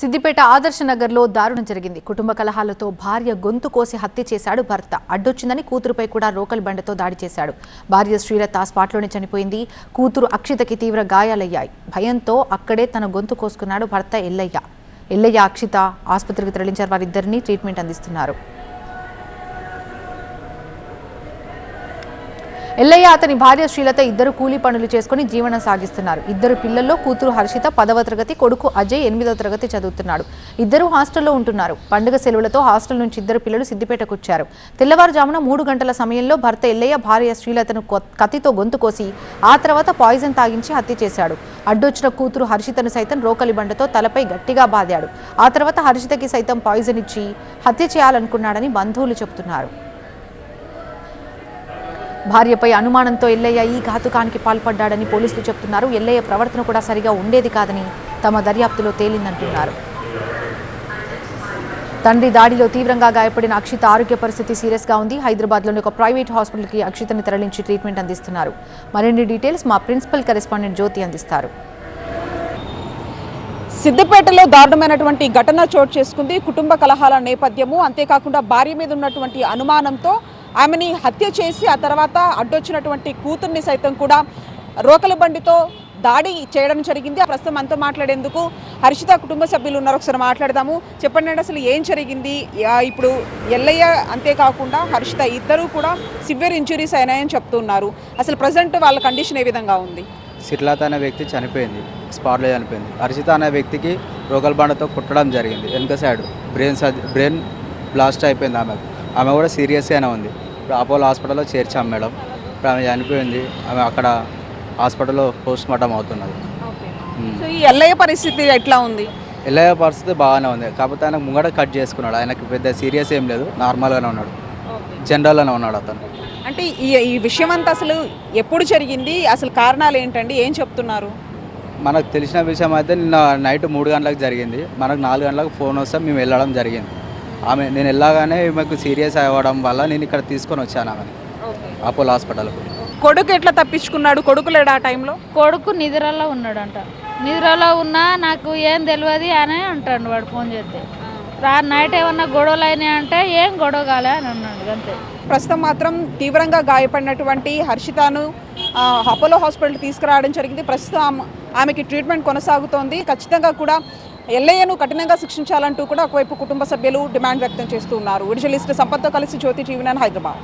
సిద్దిపేట ఆదర్శ నగర్లో దారుణం జరిగింది. కుటుంబ కలహాలతో భార్య గొంతు కోసి హత్య చేశాడు భర్త. అడ్డొచ్చిందని కూతురుపై కూడా రోకలి బండతో దాడి చేశాడు. భార్య శ్రీలత స్పాట్లోనే చనిపోయింది. కూతురు అక్షితకి తీవ్ర గాయాలయ్యాయి. భయంతో అక్కడే తన గొంతు కోసుకున్నాడు భర్త ఎల్లయ్య. ఎల్లయ్య అక్షిత ఆసుపత్రికి తరలించారు. వారిద్దరిని ట్రీట్మెంట్ అందిస్తున్నారు. ఎల్లయ్య అతని భార్య శ్రీలత ఇద్దరు కూలీ పనులు చేసుకుని జీవనం సాగిస్తున్నారు. ఇద్దరు పిల్లల్లో కూతురు హర్షిత పదవ తరగతి కొడుకు అజయ్ ఎనిమిదవ తరగతి చదువుతున్నాడు ఇద్దరు హాస్టల్లో ఉంటున్నారు. పండుగ సెలవులతో హాస్టల్ నుంచి ఇద్దరు పిల్లలు సిద్దిపేటకు వచ్చారు తెల్లవారుజామున మూడు గంటల సమయంలో భర్త ఎల్లయ్య భార్య శ్రీలతను కత్తితో గొంతు కోసి ఆ తర్వాత పాయిజన్ తాగించి హత్య చేశాడు. అడ్డొచ్చిన కూతురు హర్షితను సైతం రోకలి బండతో తలపై గట్టిగా బాదాడు. ఆ తర్వాత హర్షితకి సైతం పాయిజన్ ఇచ్చి హత్య చేయాలనుకున్నాడని బంధువులు చెబుతున్నారు. భార్యపై అనుమానంతో ఎల్లయ్య ఈ ఘాతుకానికి పాల్పడ్డాడని పోలీసులు చెబుతున్నారు ఎల్లయ్య ప్రవర్తన కూడా సరిగా ఉండేది కాదని తమ దర్యాప్తులో తేలిందంటున్నారు. తండ్రి దాడిలో తీవ్రంగా గాయపడిన అక్షిత ఆరోగ్య పరిస్థితి సీరియస్గా ఉంది. హైదరాబాద్లోని ఒక ప్రైవేట్ హాస్పిటల్కి అక్షితని తరలించి ట్రీట్మెంట్ అందిస్తున్నారు. మరిన్ని డీటెయిల్స్ మా ప్రిన్సిపల్ కరెస్పాండెంట్ జ్యోతి అందిస్తారు. సిద్దిపేటలో దారుణమైనటువంటి ఘటన చోటు చేసుకుంది. కుటుంబ కలహాల నేపథ్యము అంతేకాకుండా భార్య మీద ఉన్నటువంటి అనుమానంతో ఆమెని హత్య చేసి ఆ తర్వాత అడ్డొచ్చినటువంటి కూతుర్ని సైతం కూడా రోకల బండితో దాడి చేయడం జరిగింది. ప్రస్తుతం మనతో మాట్లాడేందుకు హర్షిత కుటుంబ సభ్యులు ఉన్నారు. ఒకసారి మాట్లాడదాము. చెప్పండి అసలు ఏం జరిగింది? ఇప్పుడు ఎల్లయ్య అంతేకాకుండా హర్షిత ఇద్దరూ కూడా సివియర్ ఇంజురీస్ అయినాయని చెప్తున్నారు అసలు ప్రజెంట్ వాళ్ళ కండిషన్ ఏ విధంగా ఉంది? సిర్లాత అనే వ్యక్తి చనిపోయింది. స్పాట్లో చనిపోయింది. హర్షిత అనే వ్యక్తికి రోగల్ బండతో కుట్టడం జరిగింది. వెనుక సైడ్ బ్రెయిన్ బ్రెయిన్ బ్లాస్ట్ అయిపోయింది ఆమె ఆమె కూడా సీరియస్గానే ఉంది. ఇప్పుడు అపోలో హాస్పిటల్లో చేర్చాం మేడం. ఇప్పుడు ఆమె చనిపోయింది. ఆమె అక్కడ హాస్పిటల్లో పోస్ట్ మార్టం అవుతున్నది ఉమ్. సో ఈ ఎల్లయ్య పరిస్థితి ఎట్లా ఉంది? ఎల్లయ్య పరిస్థితి బాగానే ఉంది. కాకపోతే ఆయన ముంగడ కట్ చేసుకున్నాడు. ఆయనకి పెద్ద సీరియస్ ఏం లేదు. నార్మల్గానే ఉన్నాడు. జనరల్గానే ఉన్నాడు అతను. అంటే ఈ ఈ విషయం అంతా అసలు ఎప్పుడు జరిగింది? అసలు కారణాలు ఏంటండి? ఏం చెప్తున్నారు? మనకు తెలిసిన విషయం అయితే నిన్న నైట్ మూడు గంటలకు జరిగింది. మనకు నాలుగు గంటలకు ఫోన్ వస్తే మేము వెళ్ళడం జరిగింది. ఆమె నేను వెళ్ళగానే ఈమెకు సీరియస్ అవ్వడం వల్ల నేను ఇక్కడ తీసుకొని వచ్చాను ఆమె అపోలో హాస్పిటల్కు. కొడుకు ఎట్లా తప్పించుకున్నాడు? కొడుకు లేడు ఆ టైంలో? కొడుకు నిద్రలో ఉన్నాడంట. నిద్రలో ఉన్నా నాకు ఏం తెలియదు అని అంటాడు వాడు ఫోన్ చేస్తే. రా నైట్ ఏమన్నా గొడవలు అయినాయి అంటే ఏం గొడవ కాలే అని అన్నాడు అంతే. ప్రస్తుతం మాత్రం తీవ్రంగా గాయపడినటువంటి హర్షితను ఆ, అపోలో హాస్పిటల్ తీసుకురావడం జరిగింది. ప్రస్తుతం ఆమె- ఆమెకి ట్రీట్మెంట్ కొనసాగుతోంది. ఖచ్చితంగా కూడా ఎల్ఐఏను కఠినంగా శిక్షించాలంటూ కూడా ఒకవైపు కుటుంబ సభ్యులు డిమాండ్ వ్యక్తం చేస్తున్నారు విడుదలిస్ట్ సంపత్తో కలిసి జ్యోతి టీవీ నైన్ హైదరాబాద్.